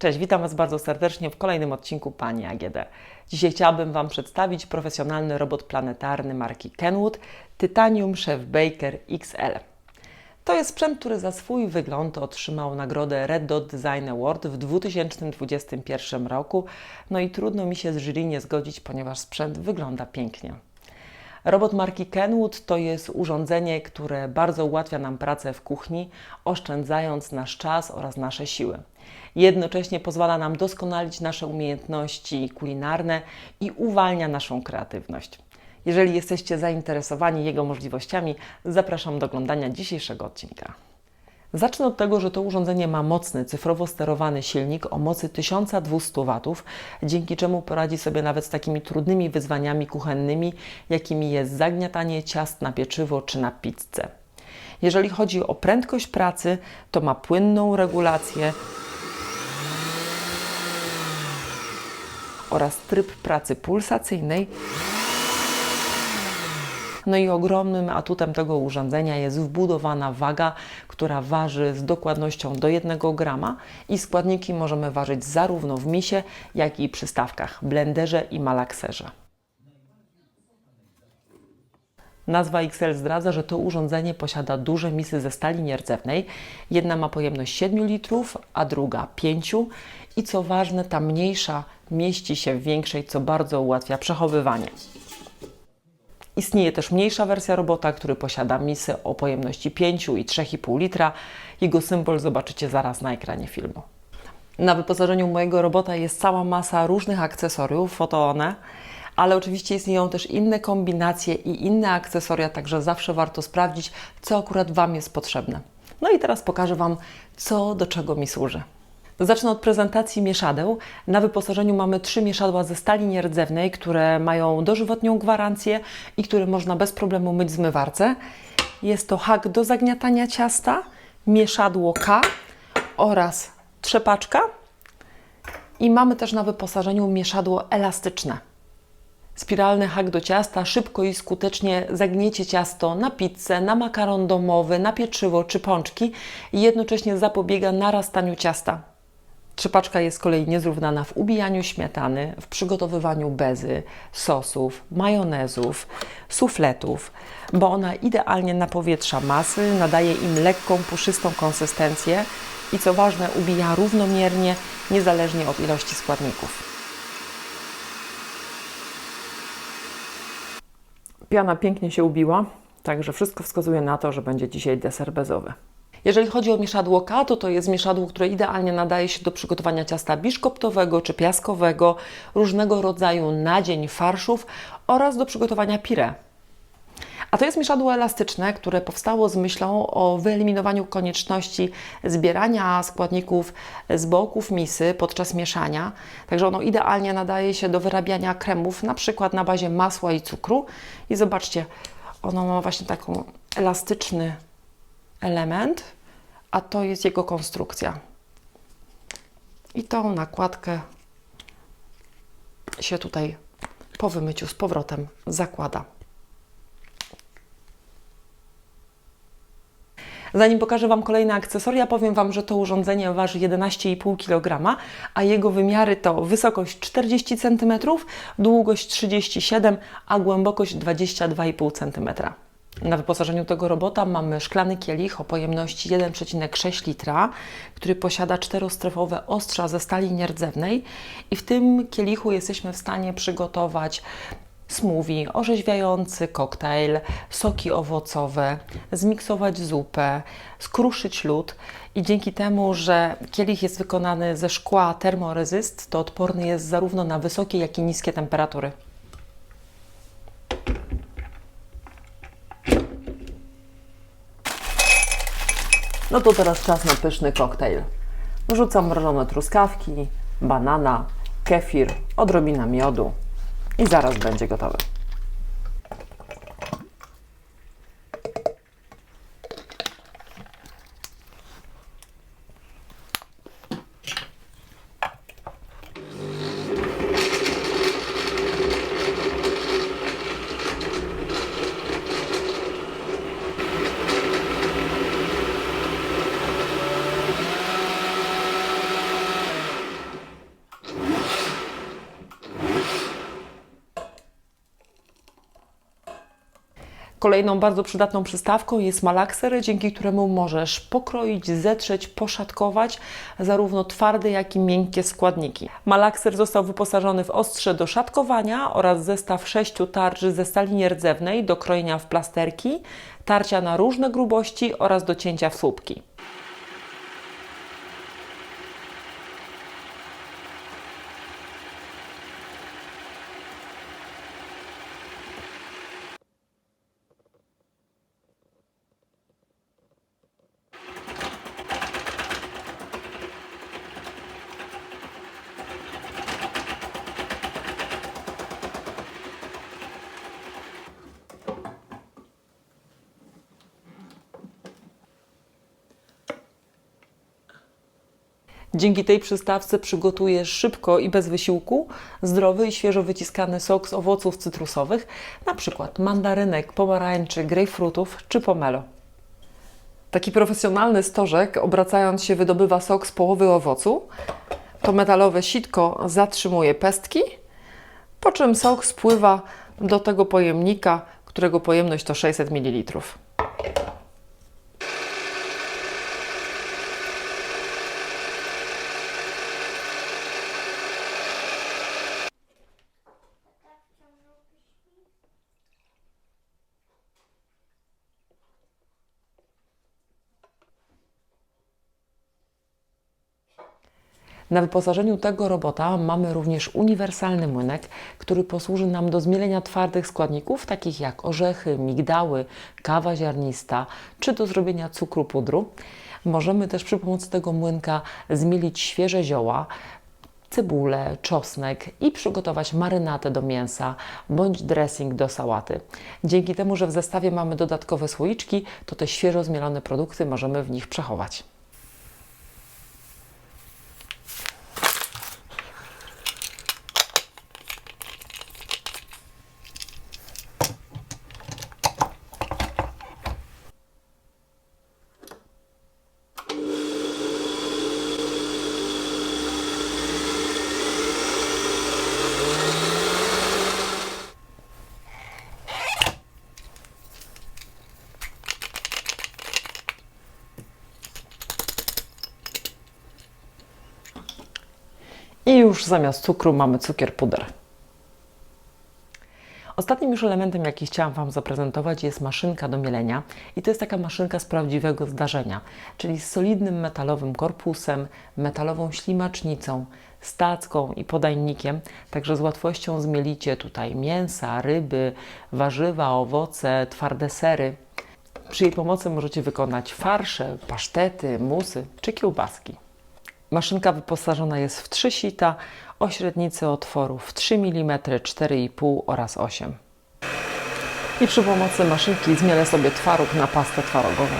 Cześć, witam Was bardzo serdecznie w kolejnym odcinku Pani AGD. Dzisiaj chciałabym Wam przedstawić profesjonalny robot planetarny marki Kenwood Titanium Chef Baker XL. To jest sprzęt, który za swój wygląd otrzymał nagrodę Red Dot Design Award w 2021 roku. No i trudno mi się z jury nie zgodzić, ponieważ sprzęt wygląda pięknie. Robot marki Kenwood to jest urządzenie, które bardzo ułatwia nam pracę w kuchni, oszczędzając nasz czas oraz nasze siły. Jednocześnie pozwala nam doskonalić nasze umiejętności kulinarne i uwalnia naszą kreatywność. Jeżeli jesteście zainteresowani jego możliwościami, zapraszam do oglądania dzisiejszego odcinka. Zacznę od tego, że to urządzenie ma mocny, cyfrowo sterowany silnik o mocy 1200 W, dzięki czemu poradzi sobie nawet z takimi trudnymi wyzwaniami kuchennymi, jakimi jest zagniatanie ciast na pieczywo czy na pizzę. Jeżeli chodzi o prędkość pracy, to ma płynną regulację oraz tryb pracy pulsacyjnej. No i ogromnym atutem tego urządzenia jest wbudowana waga, która waży z dokładnością do 1 grama i składniki możemy ważyć zarówno w misie, jak i przystawkach, blenderze i malakserze. Nazwa XL zdradza, że to urządzenie posiada duże misy ze stali nierdzewnej. Jedna ma pojemność 7 litrów, a druga 5. I co ważne, ta mniejsza mieści się w większej, co bardzo ułatwia przechowywanie. Istnieje też mniejsza wersja robota, który posiada misy o pojemności 5 i 3,5 litra. Jego symbol zobaczycie zaraz na ekranie filmu. Na wyposażeniu mojego robota jest cała masa różnych akcesoriów, oto one, ale oczywiście istnieją też inne kombinacje i inne akcesoria, także zawsze warto sprawdzić, co akurat Wam jest potrzebne. No i teraz pokażę Wam, co do czego mi służy. Zacznę od prezentacji mieszadeł. Na wyposażeniu mamy trzy mieszadła ze stali nierdzewnej, które mają dożywotnią gwarancję i które można bez problemu myć w zmywarce. Jest to hak do zagniatania ciasta, mieszadło K oraz trzepaczka. I mamy też na wyposażeniu mieszadło elastyczne. Spiralny hak do ciasta szybko i skutecznie zagniecie ciasto na pizzę, na makaron domowy, na pieczywo czy pączki i jednocześnie zapobiega narastaniu ciasta. Trzepaczka jest z kolei niezrównana w ubijaniu śmietany, w przygotowywaniu bezy, sosów, majonezów, sufletów, bo ona idealnie napowietrza masy, nadaje im lekką, puszystą konsystencję i co ważne, ubija równomiernie, niezależnie od ilości składników. Piana pięknie się ubiła, także wszystko wskazuje na to, że będzie dzisiaj deser bezowy. Jeżeli chodzi o mieszadło K, to to jest mieszadło, które idealnie nadaje się do przygotowania ciasta biszkoptowego czy piaskowego, różnego rodzaju nadzień, farszów oraz do przygotowania pire. A to jest mieszadło elastyczne, które powstało z myślą o wyeliminowaniu konieczności zbierania składników z boków misy podczas mieszania. Także ono idealnie nadaje się do wyrabiania kremów, na przykład na bazie masła i cukru. I zobaczcie, ono ma właśnie taką elastyczny element, a to jest jego konstrukcja. I tą nakładkę się tutaj po wymyciu z powrotem zakłada. Zanim pokażę Wam kolejne akcesoria, powiem Wam, że to urządzenie waży 11,5 kg, a jego wymiary to wysokość 40 cm, długość 37 a głębokość 22,5 cm. Na wyposażeniu tego robota mamy szklany kielich o pojemności 1,6 litra, który posiada czterostrefowe ostrza ze stali nierdzewnej i w tym kielichu jesteśmy w stanie przygotować smoothie, orzeźwiający koktajl, soki owocowe, zmiksować zupę, skruszyć lód i dzięki temu, że kielich jest wykonany ze szkła termorezyst, to odporny jest zarówno na wysokie, jak i niskie temperatury. No to teraz czas na pyszny koktajl. Wrzucam mrożone truskawki, banana, kefir, odrobina miodu i zaraz będzie gotowy. Kolejną bardzo przydatną przystawką jest malakser, dzięki któremu możesz pokroić, zetrzeć, poszatkować zarówno twarde, jak i miękkie składniki. Malakser został wyposażony w ostrze do szatkowania oraz zestaw sześciu tarcz ze stali nierdzewnej do krojenia w plasterki, tarcia na różne grubości oraz do cięcia w słupki. Dzięki tej przystawce przygotujesz szybko i bez wysiłku zdrowy i świeżo wyciskany sok z owoców cytrusowych, przykład mandarynek, pomarańczy, grejpfrutów czy pomelo. Taki profesjonalny stożek, obracając się, wydobywa sok z połowy owocu. To metalowe sitko zatrzymuje pestki, po czym sok spływa do tego pojemnika, którego pojemność to 600 ml. Na wyposażeniu tego robota mamy również uniwersalny młynek, który posłuży nam do zmielenia twardych składników, takich jak orzechy, migdały, kawa ziarnista, czy do zrobienia cukru pudru. Możemy też przy pomocy tego młynka zmielić świeże zioła, cebulę, czosnek i przygotować marynatę do mięsa bądź dressing do sałaty. Dzięki temu, że w zestawie mamy dodatkowe słoiczki, to te świeżo zmielone produkty możemy w nich przechować. I już zamiast cukru mamy cukier puder. Ostatnim już elementem, jaki chciałam Wam zaprezentować, jest maszynka do mielenia. I to jest taka maszynka z prawdziwego zdarzenia, czyli z solidnym metalowym korpusem, metalową ślimacznicą, stacką i podajnikiem. Także z łatwością zmielicie tutaj mięsa, ryby, warzywa, owoce, twarde sery. Przy jej pomocy możecie wykonać farsze, pasztety, musy czy kiełbaski. Maszynka wyposażona jest w trzy sita o średnicy otworów 3 mm, 4,5 oraz 8. I przy pomocy maszynki zmielę sobie twaróg na pastę twarogową.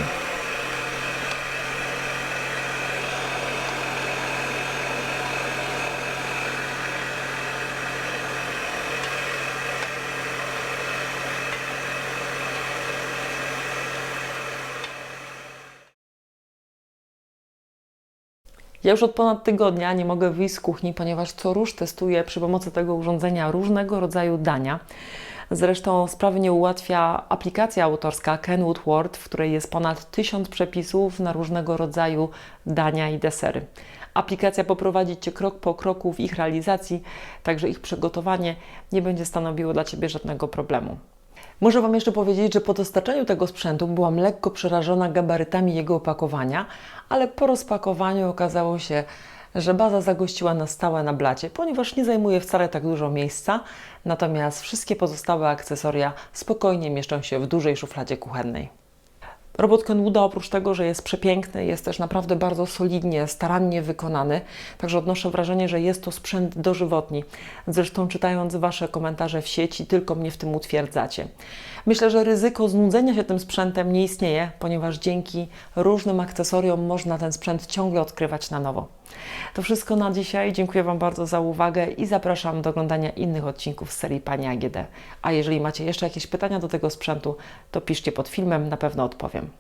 Ja już od ponad tygodnia nie mogę wyjść z kuchni, ponieważ co róż testuję przy pomocy tego urządzenia różnego rodzaju dania. Zresztą sprawy nie ułatwia aplikacja autorska Kenwood Word, w której jest ponad tysiąc przepisów na różnego rodzaju dania i desery. Aplikacja poprowadzi Cię krok po kroku w ich realizacji, także ich przygotowanie nie będzie stanowiło dla Ciebie żadnego problemu. Muszę Wam jeszcze powiedzieć, że po dostarczeniu tego sprzętu byłam lekko przerażona gabarytami jego opakowania, ale po rozpakowaniu okazało się, że baza zagościła na stałe na blacie, ponieważ nie zajmuje wcale tak dużo miejsca, natomiast wszystkie pozostałe akcesoria spokojnie mieszczą się w dużej szufladzie kuchennej. Robot Kenwooda oprócz tego, że jest przepiękny, jest też naprawdę bardzo solidnie, starannie wykonany, także odnoszę wrażenie, że jest to sprzęt dożywotni. Zresztą czytając Wasze komentarze w sieci, tylko mnie w tym utwierdzacie. Myślę, że ryzyko znudzenia się tym sprzętem nie istnieje, ponieważ dzięki różnym akcesoriom można ten sprzęt ciągle odkrywać na nowo. To wszystko na dzisiaj. Dziękuję Wam bardzo za uwagę i zapraszam do oglądania innych odcinków z serii Pani AGD. A jeżeli macie jeszcze jakieś pytania do tego sprzętu, to piszcie pod filmem, na pewno odpowiem.